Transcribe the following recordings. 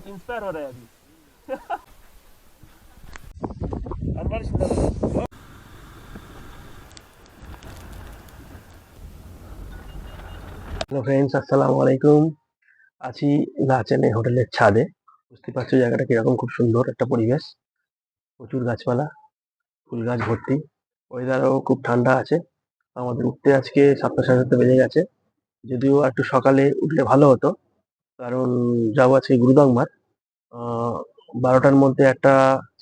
atayım oraya bir. Arkadaşlar. Hello friends আসসালামু আলাইকুম আছি লাচেনে হোটেলের ছাদে। বুঝতে পারছ, জায়গাটা কীরকম? খুব সুন্দর একটা পরিবেশ। প্রচুর গাছপালা, ফুল গাছ ভর্তি। ওয়েদারও খুব ঠান্ডা আছে। আমাদের উঠতে আজকে সাতটা সাড়ে সাতটা বেজে গেছে। যদিও একটু সকালে উঠলে ভালো হতো। কারণ যাব আছে গুরুদংমার বারোটার মধ্যে একটা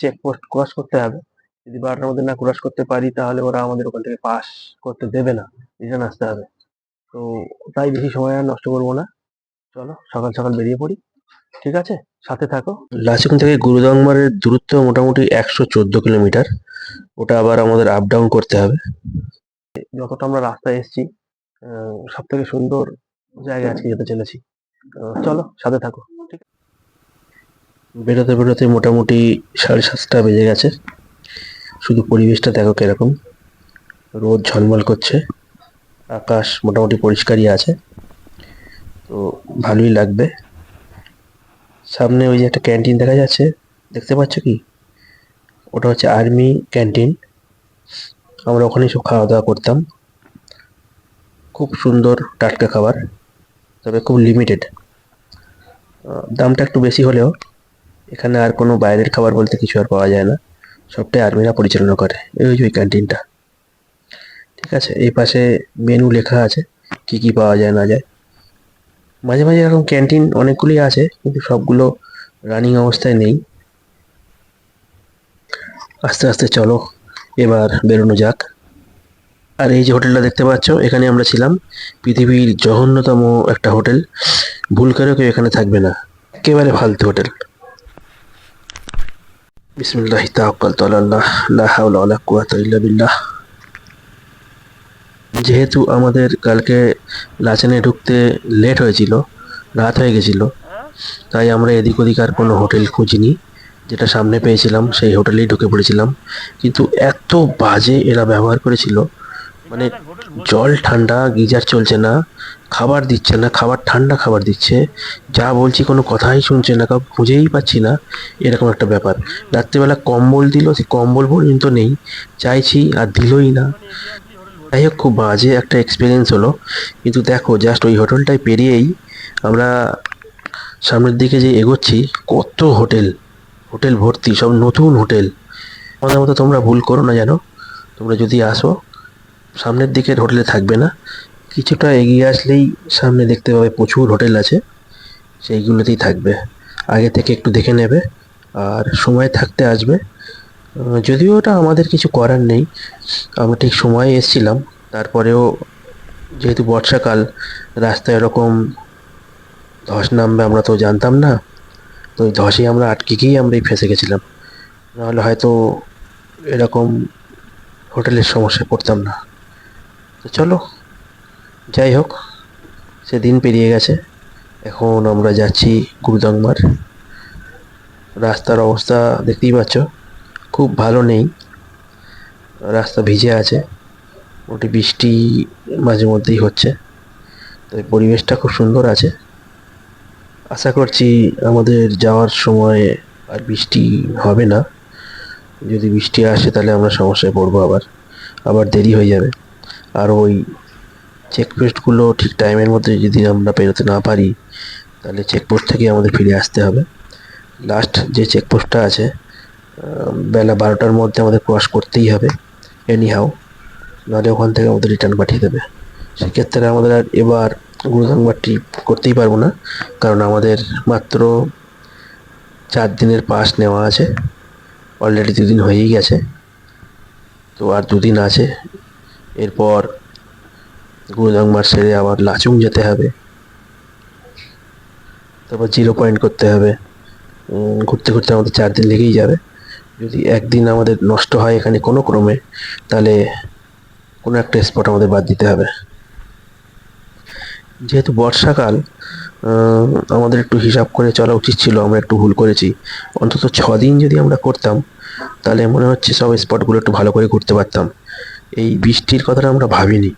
চেকপোস্ট ক্রস করতে হবে। যদি বারোটার মধ্যে না ক্রস করতে পারি তাহলে ওরা আমাদের ওখান থেকে পাস করতে দেবে না। রিটার্ন আসতে হবে। তো তাই বেশি সময় আর নষ্ট করব না। চলো সকাল সকাল বেরিয়ে পড়ি। ঠিক আছে? সাথে থাকো। লাচুং থেকে গুরুদংমারের দূরত্ব মোটামুটি একশো চোদ্দ কিলোমিটার। ওটা আবার আমাদের আপ ডাউন করতে হবে। যতটা আমরা রাস্তায় এসেছি সব থেকে সুন্দর জায়গায় আজকে যেতে চলেছি। চলো, সাথে থাকো, ঠিক বেরোতে বেরোতে মোটামুটি সাড়ে সাতটা বেজে গেছে। শুধু পরিবেশটা দেখো কীরকম। রোদ ঝলমল করছে, আকাশ মোটামুটি পরিষ্কারই আছে। তো ভালোই লাগবে। সামনে ওই যে একটা ক্যান্টিন দেখা যাচ্ছে, দেখতে পাচ্ছ কি? ওটা হচ্ছে আর্মি ক্যান্টিন। আমরা ওখানেই সব খাওয়া দাওয়া করতাম। খুব সুন্দর টাটকা খাবার। তবে খুব লিমিটেড দামটা একটু বেশি হলেও এখানে আর কোনো বাইরের খাবার বলতে কিছু আর পাওয়া যায় না। সবটাই আর্মিরা পরিচালনা করে। এই যে ওই ক্যান্টিনটা ঠিক আছে, এই পাশে মেনু লেখা আছে, কি কি পাওয়া যায়, না যায়। মাঝে মাঝে এরকম ক্যান্টিন অনেকগুলি আছে, কিন্তু সবগুলো রানিং অবস্থায় নেই। আস্তে আস্তে চলো, এবার বেরোনো যাক। আর এই যে হোটেলটা দেখতে পাচ্ছ, এখানে আমরা ছিলাম পৃথিবীর জঘন্যতম একটা হোটেল। ভুল করেও কেউ এখানে থাকবে না। একেবারে ফালতু হোটেল। বিসমিল্লাহ তাওয়াক্কালতু আলাল্লাহ লা হাওলা ওয়ালা কুওয়াতা ইল্লা বিল্লাহ। যেহেতু আমাদের কালকে লাচেনে ঢুকতে লেট হয়েছিল, রাত হয়ে গেছিল, তাই আমরা এদিক ওদিক আর কোনো হোটেল খুঁজিনি। যেটা সামনে পেয়েছিলাম, সেই হোটেলেই ঢুকে পড়েছিলাম। কিন্তু এত বাজে এরা ব্যবহার করেছিল মানে জল ঠান্ডা, গিজার চলছে না, খাবার দিচ্ছে না, খাবার ঠান্ডা খাবার দিচ্ছে, যা বলছি কোনো কথাই শুনছে না কাউ খুঁজেই পাচ্ছি না, এরকম একটা ব্যাপার। রাত্রিবেলা কম্বল দিল, সেই কম্বল পর্যন্ত নেই, চাইছি আর দিলই না। যাই হোক, খুব বাজে একটা এক্সপিরিয়েন্স হলো, কিন্তু দেখো জাস্ট ওই হোটেলটায় পেরিয়েই আমরা সামনের দিকে যে এগোচ্ছি, কত হোটেল হোটেল ভর্তি, সব নতুন হোটেল। আমাদের মতো তোমরা ভুল করো না জানো তোমরা যদি আসো সামনের দিকের হোটেলে থাকবে না। কিছুটা এগিয়ে আসলেই সামনে দেখতে পাবে প্রচুর হোটেল আছে, সেইগুলোতেই থাকবে। আগে থেকে একটু দেখে নেবে, আর সময় থাকতে আসবে। যদিও ওটা আমাদের কিছু করার নেই। আমরা ঠিক সময়ে এসেছিলাম, তারপরেও যেহেতু বর্ষাকাল, রাস্তায় এরকম ধস নামবে আমরা তো জানতাম না। তো ওই ধসে আমরা আটকে গিয়েই আমরা এই ফেসে গেছিলাম। নাহলে হয়তো এরকম হোটেলের সমস্যায় পড়তাম না। তো চলো, যাই হোক সেদিন পেরিয়ে গেছে। এখন আমরা যাচ্ছি গুরুদংমার। রাস্তার অবস্থা দেখতেই পাচ্ছ, খুব ভালো নেই। রাস্তা ভিজে আছে ওটি বৃষ্টি মাঝে মধ্যেই হচ্ছে। তবে পরিবেশটা খুব সুন্দর আছে। আশা করছি আমাদের যাওয়ার সময় আর বৃষ্টি হবে না। যদি বৃষ্টি আসে তাহলে আমরা সমস্যায় পড়ব আবার। আবার দেরি হয়ে যাবে। আর ওই চেকপোস্টগুলো ঠিক টাইমের মধ্যে যদি আমরা পেরোতে না পারি, তাহলে চেকপোস্ট থেকে আমাদের ফিরে আসতে হবে। লাস্ট যে চেকপোস্টটা আছে বেলা বারোটার মধ্যে আমাদের ক্রস করতেই হবে এনি হাউ নাহলে ওখান থেকে আমাদের রিটার্ন পাঠিয়ে দেবে। সেক্ষেত্রে আমাদের আর এবার গুরুদাংবার ট্রিপ করতেই পারব না, কারণ আমাদের মাত্র চার দিনের পাস নেওয়া আছে। অলরেডি দুদিন হয়েই গেছে। তো আর দুদিন আছে এরপর গুরুদাংবার সেরে আবার লাচুং যেতে হবে। তারপর জিরো পয়েন্ট করতে হবে। ঘুরতে ঘুরতে আমাদের চার দিন লেগেই যাবে। যদি একদিন আমাদের নষ্ট হয় এখানে কোনো ক্রমে, তাহলে কোনো একটা স্পট আমাদের বাদ দিতে হবে। যেহেতু বর্ষাকাল আমাদের একটু হিসাব করে চলা উচিত ছিল, আমরা একটু ভুল করেছি। অন্তত ছ দিন যদি আমরা করতাম, তাহলে মনে হচ্ছে সব স্পটগুলো একটু ভালো করে ঘুরতে পারতাম। এই বৃষ্টির কথাটা আমরা ভাবিনি।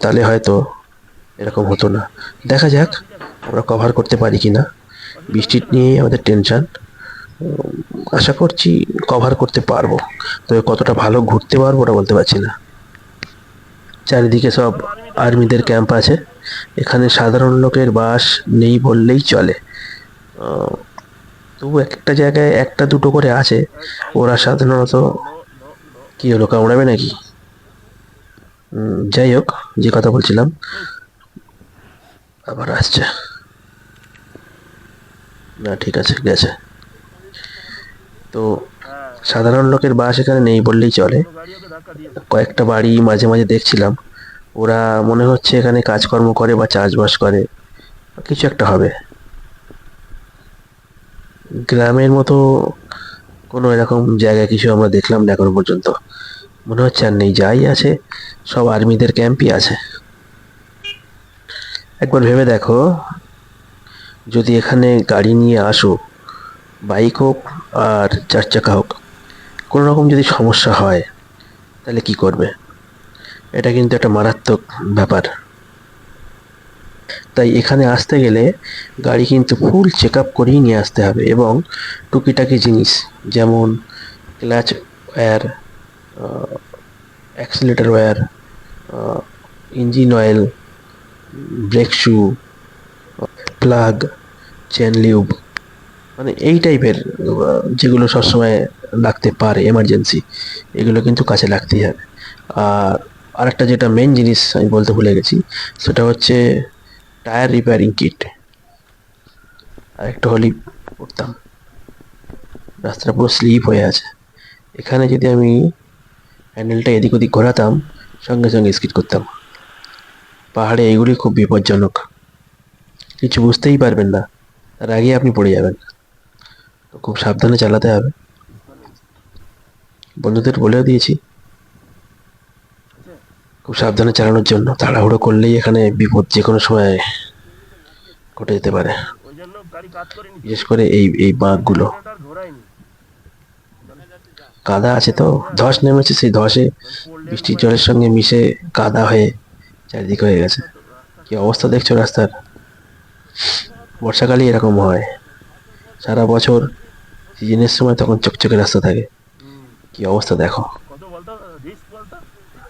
তাহলে হয়তো এরকম হতো না। দেখা যাক আমরা কভার করতে পারি কি না বৃষ্টি নিয়েই আমাদের টেনশন আশা করছি কভার করতে পারব। তবে কতটা ভালো ঘুরতে পারব ওটা বলতে পারছি না। চারিদিকে সব আর্মিদের ক্যাম্প আছে। এখানে সাধারণ লোকের বাস নেই বললেই চলে। তবু একটা জায়গায় একটা দুটো করে আছে। ওরা সাধারণত কি হলো কামড়াবে নাকি? যাই হোক, যে কথা বলছিলাম, আবার আসছে। না, ঠিক আছে, গেছে। তো সাধারণ লোকের বাস এখানে নেই বললেই চলে। কয়েকটা বাড়ি মাঝে মাঝে দেখছিলাম। ওরা মনে হচ্ছে এখানে কাজকর্ম করে বা চাষবাস করে, কিছু একটা হবে। গ্রামের মতো কোনো এরকম জায়গা কিছু আমরা দেখলাম না এখনও পর্যন্ত। মনে হচ্ছে আর নেই, যাই আছে, সব আর্মিদের ক্যাম্পই আছে। একবার ভেবে দেখো, যদি এখানে গাড়ি নিয়ে আসো, বাইক হোক আর চার চাকা হোক, কোনো রকম যদি সমস্যা হয়, তাহলে কি করবে? এটা কিন্তু একটা মারাত্মক ব্যাপার। তাই এখানে আসতে গেলে গাড়ি কিন্তু ফুল চেক আপ করেই নিয়ে আসতে হবে এবং টুকিটাকি জিনিস, যেমন clutch wire accelerator wire engine oil brake shoe plug chain lube মানে এই টাইপের যেগুলো সবসময় লাগতে পারে এমার্জেন্সি এগুলো কিন্তু কাছে লাগতেই হবে। আর আরেকটা যেটা মেন জিনিস আমি বলতে ভুলে গেছি, সেটা হচ্ছে টায়ার রিপেয়ারিং কিট আরেকটা হলি পড়তাম রাস্তাটা পুরো স্লিপ হয়ে আছে। এখানে যদি আমি হ্যান্ডেলটা এদিক ওদিক ঘোরাতাম, সঙ্গে সঙ্গে স্কিট করতাম। পাহাড়ে এইগুলি খুব বিপজ্জনক। কিছু বুঝতেই পারবেন না, তার আগে আপনি পড়ে যাবেন। খুব সাবধানে চালাতে হবে। বন্ধুদের বলেও দিয়েছি খুব সাবধানে চালানোর জন্য। তাড়াহুড়ো করলেই এখানে বিপদ যে কোনো সময় ঘটে যেতে পারে। বিশেষ করে এই এই আর কাদা আছে তো? ধস নেমেছে, সেই ধসে বৃষ্টির জলের সঙ্গে মিশে কাদা হয়ে চারিদিকে হয়ে গেছে। কি অবস্থা দেখছ রাস্তার? বর্ষাকালে এরকম হয়। সারা বছর সিজনের সময় তখন চকচকে রাস্তা থাকে। কি অবস্থা দেখো কত বলতো রিস্ক বলতো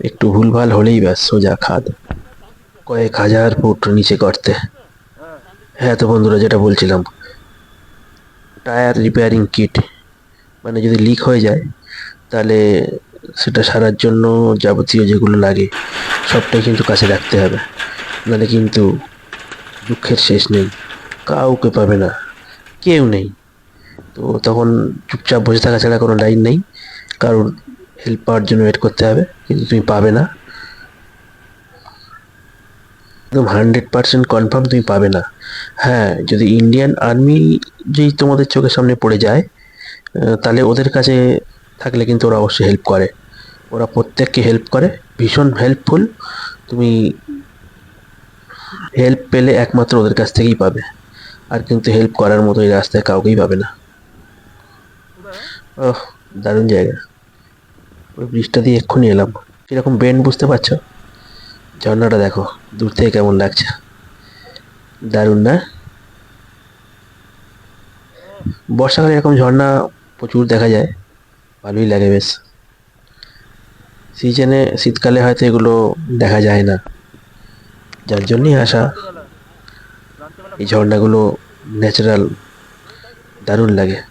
একটু ভুলভাল হলেই ব্যাস, সোজা খাদ। কয়েক হাজার ফুট নিচে করতে হ্যাঁ তো বন্ধুরা, যেটা বলছিলাম, টায়ার রিপেয়ারিং কিট। মানে যদি লিক হয়ে যায়, তাহলে সেটা সারার জন্য যাবতীয় যেগুলো লাগে, সবটাই কিন্তু কাছে রাখতে হবে। নাহলে কিন্তু দুঃখের শেষ নেই। কাউকে পাবে না। কেউ নেই। তো তখন চুপচাপ বসে থাকা ছাড়া কোনো লাইন নেই। কারোর হেল্প পাওয়ার জন্য ওয়েট করতে হবে, কিন্তু তুমি পাবে না। একদম হান্ড্রেড পার্সেন্ট কনফার্ম তুমি পাবে না। হ্যাঁ যদি ইন্ডিয়ান আর্মি যেই তোমাদের চোখের সামনে পড়ে যায় তাহলে ওদের কাছে থাকলে কিন্তু ওরা অবশ্যই হেল্প করে। ওরা প্রত্যেককে হেল্প করে, ভীষণ হেল্পফুল তুমি হেল্প পেলে একমাত্র ওদের কাছ থেকেই পাবে। আর কিন্তু হেল্প করার মতো এই রাস্তায় কাউকেই পাবে না। ওহ, দারুণ জায়গা। ওই ব্রিজটা দিয়ে এক্ষুনি এলাম। কীরকম বেন্ড বুঝতে পারছ? ঝর্ণাটা দেখো, দূর থেকে কেমন লাগছে। দারুণ না? বর্ষাকালে এরকম ঝর্ণা প্রচুর দেখা যায়। ভালোই লাগে বেশ। সিজনে শীতকালে হয়তো এগুলো দেখা যায় না। যার জন্যই আসা। এই ঝর্ণাগুলো ন্যাচারাল দারুণ লাগে।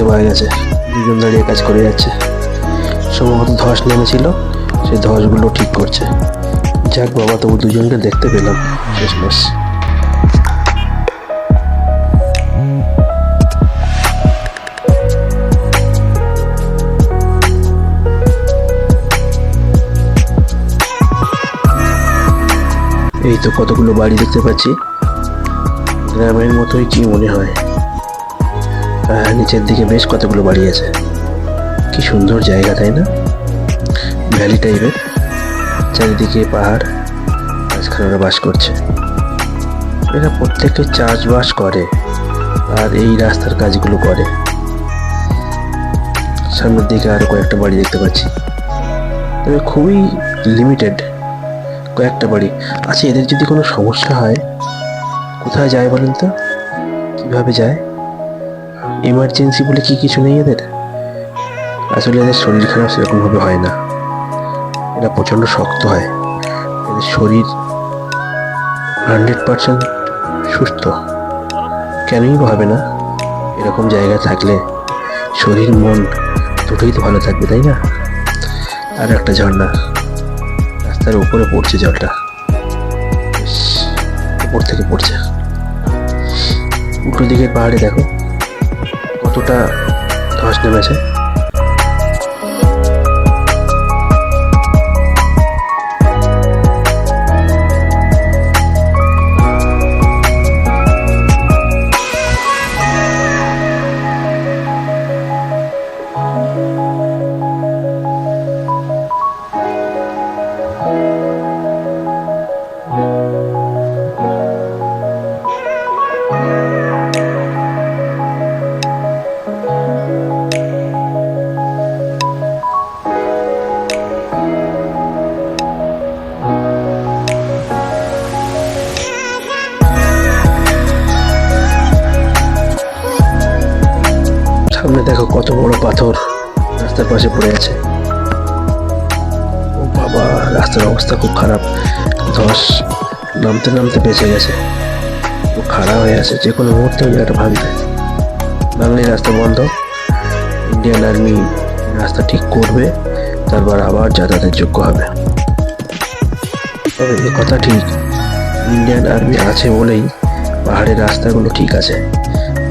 দেখতে পাওয়া গেছে। দুজন দাঁড়িয়ে কাজ করে যাচ্ছে। সম্ভবত ধস নেমেছিল, সেই ধসগুলো ঠিক করছে। যাক বাবা, তবু দুজনকে দেখতে পেলাম। শেষমেশ এই তো কতগুলো বাড়ি দেখতে পাচ্ছি। গ্রামের মতোই কি মনে হয়? আর নিচের দিকে বেশ কতগুলো বাড়ি আছে। কি সুন্দর জায়গা, তাই না? ভ্যালি টাইপের। চারিদিকে পাহাড়, মাঝখানে ওরা বাস করছে। এরা প্রত্যেকে চাষবাস করে আর এই রাস্তার কাজগুলো করে। সামনের দিকে আরও কয়েকটা বাড়ি দেখতে পাচ্ছি। তবে খুবই লিমিটেড কয়েকটা বাড়ি। আচ্ছা এদের যদি কোনো সমস্যা হয়, কোথায় যায় বলেন তো? কীভাবে যায়? এমার্জেন্সি বলে কি কিছু নেই এদের? আসলে এদের শরীর খারাপ সেরকমভাবে হয় না। এরা প্রচণ্ড শক্ত হয়। এদের শরীর হান্ড্রেড পার্সেন্ট সুস্থ। কেনই হবে না? এরকম জায়গা থাকলে শরীর, মন দুটোই তো ভালো থাকবে, তাই না? আর একটা ঝর্ণা। রাস্তার উপরে পড়ছে জলটা। উপর থেকে পড়ছে। উল্টো দিকের পাহাড়ে দেখো। কতটা ধস নেমেছে? পাশে পড়ে আছে। ও বাবা, রাস্তার অবস্থা খুব খারাপ। ধস, নামতে নামতে বেঁচে গেছে। ও খাড়া হয়ে আছে, যে কোনো মুহূর্তে ওই জায়গাটা ভাঙবে। বাংলায় রাস্তা বন্ধ। ইন্ডিয়ান আর্মি রাস্তা ঠিক করবে, তারপর আবার যাতায়াতের যোগ্য হবে। তবে কথা ঠিক। ইন্ডিয়ান আর্মি আছে বলেই পাহাড়ের রাস্তাগুলো ঠিক আছে।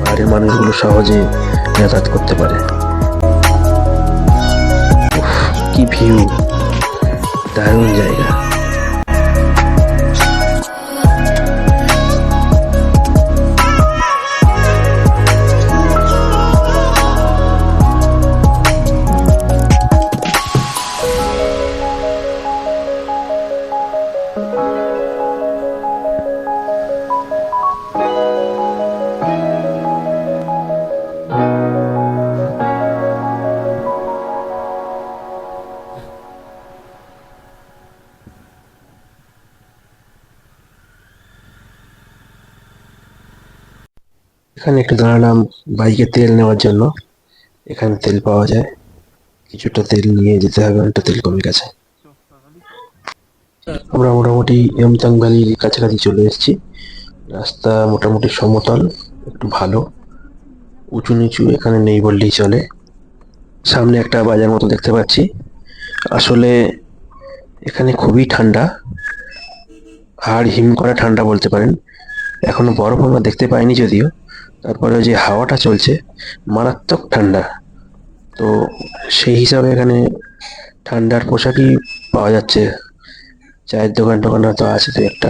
পাহাড়ের মানুষগুলো সহজে যাতায়াত করতে পারে। কি ভিউ দারুণ জায়গা এখানে একটু দাঁড়ালাম বাইকে তেল নেওয়ার জন্য এখানে তেল পাওয়া যায়। কিছুটা তেল নিয়ে যেতে হবে, অনেকটা তেল কমে গেছে। আমরা মোটামুটি এমতাং ভ্যালির কাছাকাছি চলে এসেছি। রাস্তা মোটামুটি সমতল, একটু ভালো। উঁচু নিচু এখানে নেই বললেই চলে। সামনে একটা বাজার মতো দেখতে পাচ্ছি। আসলে এখানে খুবই ঠান্ডা। আর হিম করা ঠান্ডা বলতে পারেন। এখনও বরফ আমরা দেখতে পাইনি যদিও। তারপরে যে হাওয়াটা চলছে, মারাত্মক ঠান্ডা। তো সেই হিসাবে এখানে ঠান্ডার পোশাকই পাওয়া যাচ্ছে। চায়ের দোকান টোকান হয়তো আছে তো একটা।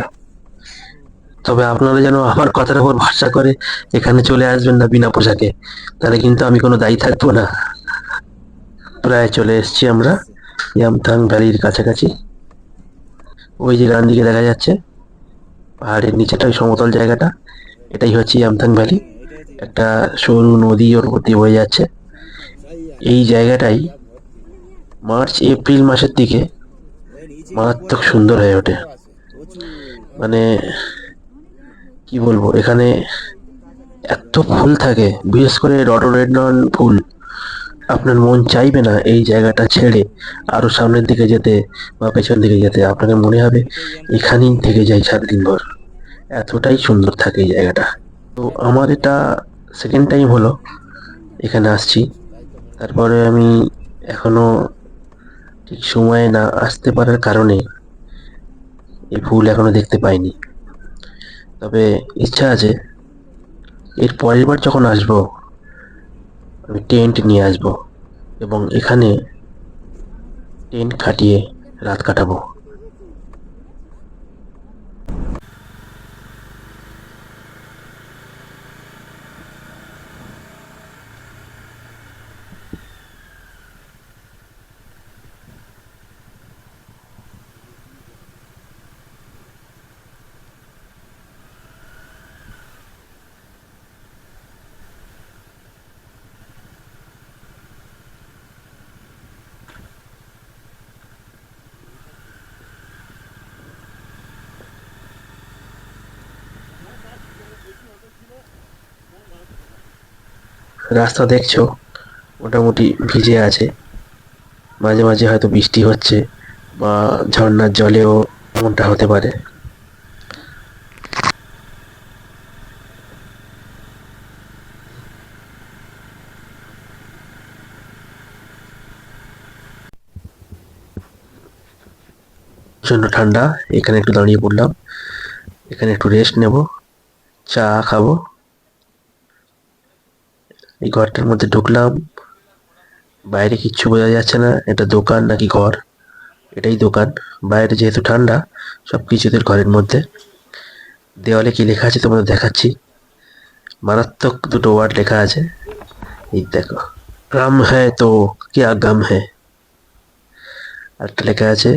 তবে আপনারা যেন আমার কথার উপর ভরসা করে এখানে চলে আসবেন না বিনা পোশাকে, তাহলে কিন্তু আমি কোনো দায়ী থাকব না। প্রায় চলে এসেছি আমরা ইয়ামথাং ভ্যালির কাছাকাছি। ওই যে ডান দিকে দেখা যাচ্ছে, পাহাড়ের নিচেটা ওই সমতল জায়গাটা, এটাই হচ্ছে ইয়ামথাং ভ্যালি। একটা সরু নদী ওর দিয়ে বয়ে যাচ্ছে। এই জায়গাটাই মার্চ, এপ্রিল মাসের দিকে মারাত্মক সুন্দর হয়ে ওঠে। মানে কি বলব, এখানে এত ফুল থাকে, বিশেষ করে রডোডেন্ড্রন ফুল। আপনার মন চাইবে না এই জায়গাটা ছেড়ে আরও সামনের দিকে যেতে বা পেছন দিকে যেতে। আপনাকে মনে হবে এখানেই থেকে যাই সারাদিন ভর। এতটাই সুন্দর থাকে এই জায়গাটা। তো আমার এটা সেকেন্ড টাইম হলো। এখানে আসছি। তারপরে আমি এখনও ঠিক সময়ে না আসতে পারার কারণে এই ফুল এখনও দেখতে পাইনি। তবে ইচ্ছা আছে, এর পরের বার যখন আসব, আমি টেন্ট নিয়ে আসব এবং এখানে টেন্ট খাটিয়ে রাত কাটাবো। রাস্তা দেখছ, মোটামুটি ভিজে আছে। মাঝে মাঝে হয়তো বৃষ্টি হচ্ছে বা ঝর্ণার জলেও এমনটা হতে পারে। প্রচণ্ড ঠান্ডা, এখানে একটু দাঁড়িয়ে পড়লাম। এখানে একটু রেস্ট নেব, চা খাব। এই ঘরটার মধ্যে ঢুকলাম। বাইরে কিচ্ছু বোঝা যাচ্ছে না, এটা দোকান নাকি ঘর? এটাই দোকান। বাইরে যেহেতু ঠান্ডা সব কিছুদের ঘরের মধ্যে। দেওয়ালে কি লেখা আছে তোমাদের দেখাচ্ছি। মারাত্মক দুটো ওয়ার্ড লেখা আছে। এই দেখো গাম হ্যাঁ তো क्या গম হ্যায়? একটা লেখা আছে,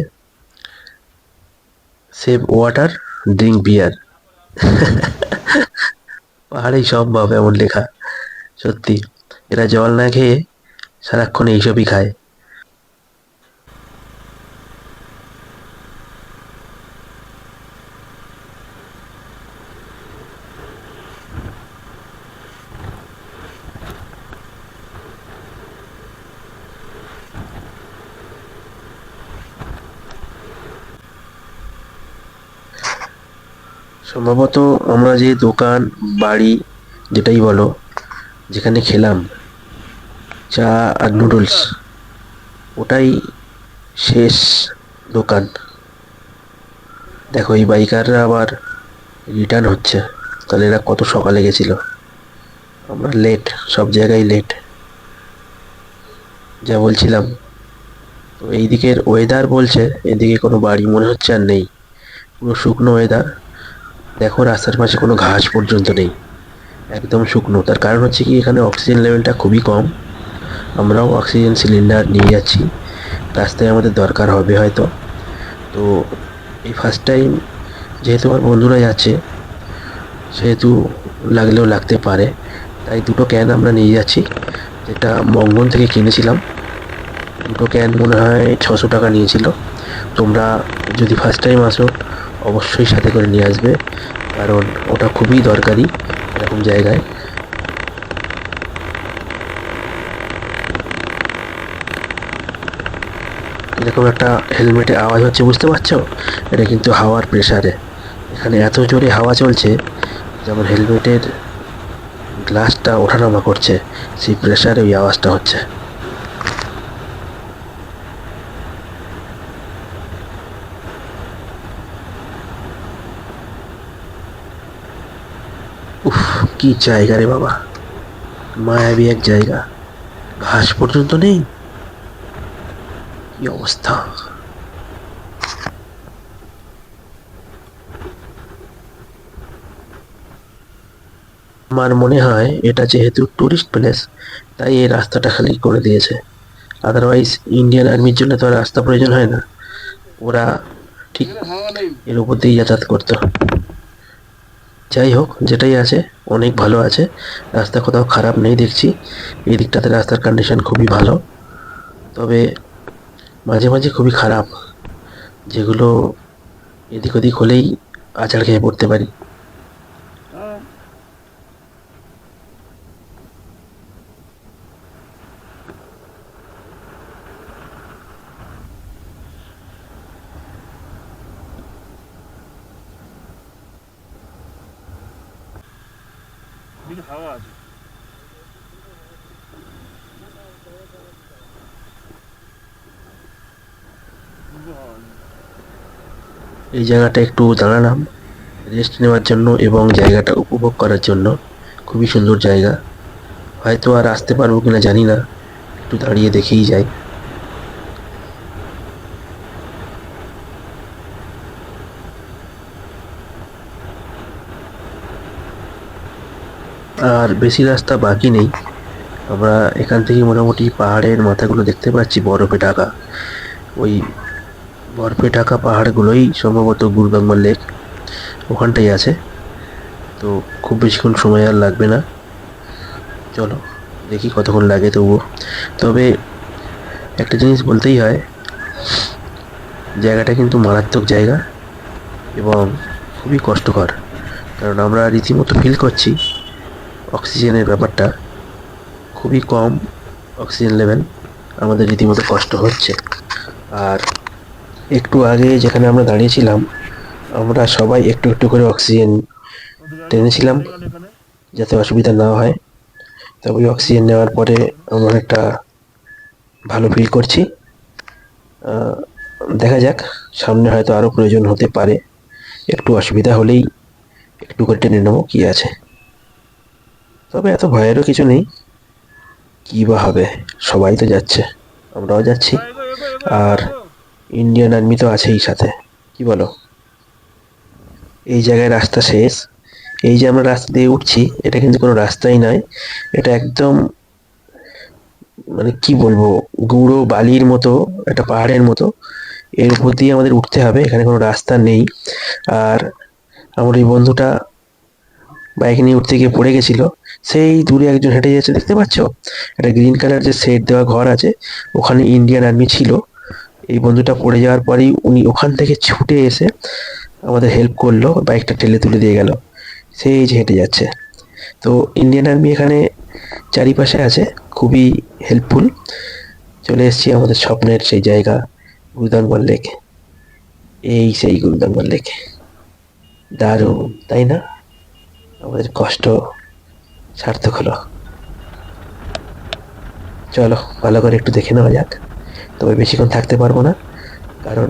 সেভ ওয়াটার, ড্রিঙ্ক বিয়ার। পাহাড়েই সম্ভব এমন লেখা। সত্যি, এরা জল না খেয়ে সারাক্ষণ এইসবই খায়। সম্ভবত আমরা যে দোকান, বাড়ি, যেটাই বলো যেখানে খেলাম, চা আর নুডলস ওটাই শেষ দোকান। দেখো, এই বাইকাররা আবার রিটার্ন হচ্ছে। তাহলে এরা কত সকালে গেছিল? আমরা লেট সব জায়গায় লেট যা বলছিলাম। তো এই দিকের ওয়েদার বলছে, এদিকে কোনো বাড়ি মনে হচ্ছে আর নেই। পুরো শুকনো ওয়েদার দেখো রাস্তার পাশে কোনো ঘাস পর্যন্ত নেই। একদম শুকনো। তার কারণ হচ্ছে কি, এখানে অক্সিজেন লেভেলটা খুবই কম। আমরাও অক্সিজেন সিলিন্ডার নিয়ে যাচ্ছি। রাস্তায় আমাদের দরকার হবে হয়তো। তো এই ফার্স্ট টাইম যেহেতু আমার বন্ধুরা যাচ্ছে, সেহেতু লাগলেও লাগতে পারে। তাই দুটো ক্যান আমরা নিয়ে যাচ্ছি, যেটা মঙ্গন থেকে কিনেছিলাম। দুটো ক্যান মনে হয় ছশো টাকা নিয়েছিল। তোমরা যদি ফার্স্ট টাইম আসো, অবশ্যই সাথে করে নিয়ে আসবে। কারণ ওটা খুবই দরকারি। এরকম জায়গায়। এরকম একটা হেলমেটে আওয়াজ হচ্ছে, বুঝতে পারছ? এটা কিন্তু হাওয়ার প্রেশারে এখানে এত জোরে হাওয়া চলছে, যেমন হেলমেটের গ্লাসটা ওঠানামা করছে, সেই প্রেশারে ওই আওয়াজটা হচ্ছে। কি জায়গা রে বাবা? মায়াবী এক জায়গা। ঘাস পর্যন্ত নেই? কি অবস্থা? আমার মনে হয় এটা যেহেতু টুরিস্ট প্লেস তাই এই রাস্তাটা খালি করে দিয়েছে। আদারওয়াইজ ইন্ডিয়ান আর্মির জন্য তো রাস্তা প্রয়োজন হয় না। ওরা ঠিক এর উপর দিয়ে যাতায়াত করতো। যাই হোক যেটাই আছে, অনেক ভালো আছে। রাস্তা কোথাও খারাপ নেই দেখছি। এই দিকটাতে রাস্তার কন্ডিশন খুবই ভালো। তবে মাঝে মাঝে খুবই খারাপ। যেগুলো এদিক ওদিক হলেই আচার খেয়ে পড়তে পারি এদিকে হাওয়া আছে এদিকে হাওয়া আছে। এই জায়গাটা একটু দাঁড়ালাম রেস্ট নেওয়ার জন্য এবং জায়গাটা উপভোগ করার জন্য। খুবই সুন্দর জায়গা। হয়তো আর আসতে পারব কিনা জানি না, একটু দাঁড়িয়ে দেখেই যাই। আর বেশি রাস্তা বাকি নেই। আমরা এখান থেকে মোটামুটি পাহাড়ের মাথাগুলো দেখতে পাচ্ছি, বরফে ঢাকা। ওই বরফে ঢাকা পাহাড়গুলোই সম্ভবত গুরুগম্মা লেক ওখানটাই আছে। তো খুব বেশিক্ষণ সময় আর লাগবে না। চলো, দেখি কতক্ষণ লাগে তবুও। তবে একটা জিনিস বলতেই হয়, জায়গাটা কিন্তু মারাত্মক জায়গা এবং খুবই কষ্টকর। কারণ আমরা রীতিমতো ফিল করছি অক্সিজেনের ব্যাপারটা। খুবই কম অক্সিজেন লেভেল আমাদের রীতিমতো কষ্ট হচ্ছে। আর একটু আগে যেখানে আমরা দাঁড়িয়েছিলাম, আমরা সবাই একটু একটু করে অক্সিজেন টেনেছিলাম যাতে অসুবিধা না হয়। তবে অক্সিজেন নেওয়ার পরে আমরা একটা ভালো ফিল করছি। দেখা যাক, সামনে হয়তো আরও প্রয়োজন হতে পারে। একটু অসুবিধা হলেই একটু করে টেনে নেব কী আছে। তবে এত ভয়েরও কিছু নেই। কী বা হবে? সবাই তো যাচ্ছে, আমরাও যাচ্ছি। আর ইন্ডিয়ান আর্মি তো আছেই সাথে। কি বলো? এই জায়গায় রাস্তা শেষ। এই যে আমরা রাস্তা দিয়ে উঠছি, এটা কিন্তু কোনো রাস্তাই নয়। এটা একদম মানে কি বলব, গুঁড়ো বালির মতো, একটা পাহাড়ের মতো। এর উপর দিয়ে আমাদের উঠতে হবে, এখানে কোনো রাস্তা নেই। আর আমার এই বন্ধুটা বাইক নিয়ে উঠতে গিয়ে পড়ে গেছিল। সেই দূরে একজন হেঁটে যাচ্ছে, দেখতে পাচ্ছ? একটা গ্রিন কালার যে সেট দেওয়া ঘর আছে, ওখানে ইন্ডিয়ান আর্মি ছিল। এই বন্ধুটা পড়ে যাওয়ার পরেই উনি ওখান থেকে ছুটে এসে আমাদের হেল্প করল বাইকটা ঠেলে তুলে দিয়ে গেল। সেই যে হেঁটে যাচ্ছে। তো ইন্ডিয়ান আর্মি এখানে চারিপাশে আছে, খুবই হেল্পফুল চলে এসেছি আমাদের স্বপ্নের সেই জায়গা গুলদানগড় লেক এই সেই গুলদানগড় লেক দারুণ, তাই না? আমাদের কষ্ট সার্থক হলো। চলো, ভালো করে একটু দেখে নেওয়া যাক। তবে বেশিক্ষণ থাকতে পারব না কারণ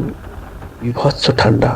বিভৎস ঠান্ডা।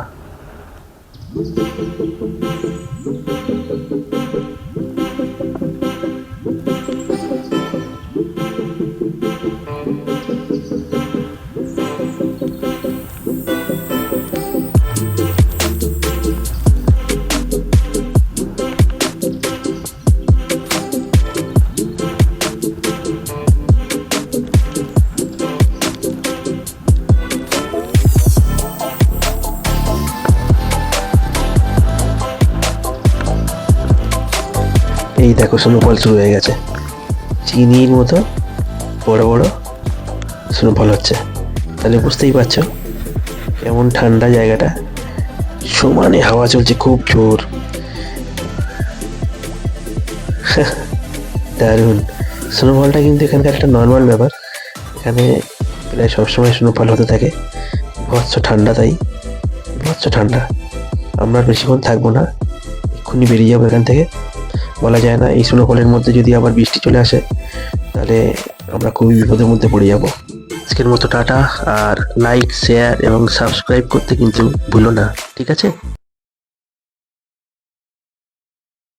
এই দেখো স্নোফল শুরু হয়ে গেছে। চিনির মতো, বড় বড় স্নোফল হচ্ছে। তাহলে বুঝতেই পারছ কেমন ঠান্ডা জায়গাটা। সমানে হাওয়া চলছে, খুব জোর। দারুণ। স্নোফলটা কিন্তু এখানকার একটা নর্মাল ব্যাপার। এখানে প্রায় সবসময় স্নোফল হতে থাকে। ভৎস ঠান্ডা তাই। ভৎস ঠান্ডা। আমরা বেশিক্ষণ থাকব না। এক্ষুনি বেরিয়ে যাব এখান থেকে। বলা যায় না, এই স্নোফলের মধ্যে যদি আবার বৃষ্টি চলে আসে, তাহলে আমরা খুবই বিপদের মধ্যে পড়ে যাব। আজকের মতো টাটা, আর লাইক শেয়ার এবং সাবস্ক্রাইব করতে কিন্তু ভুলো না, ঠিক আছে?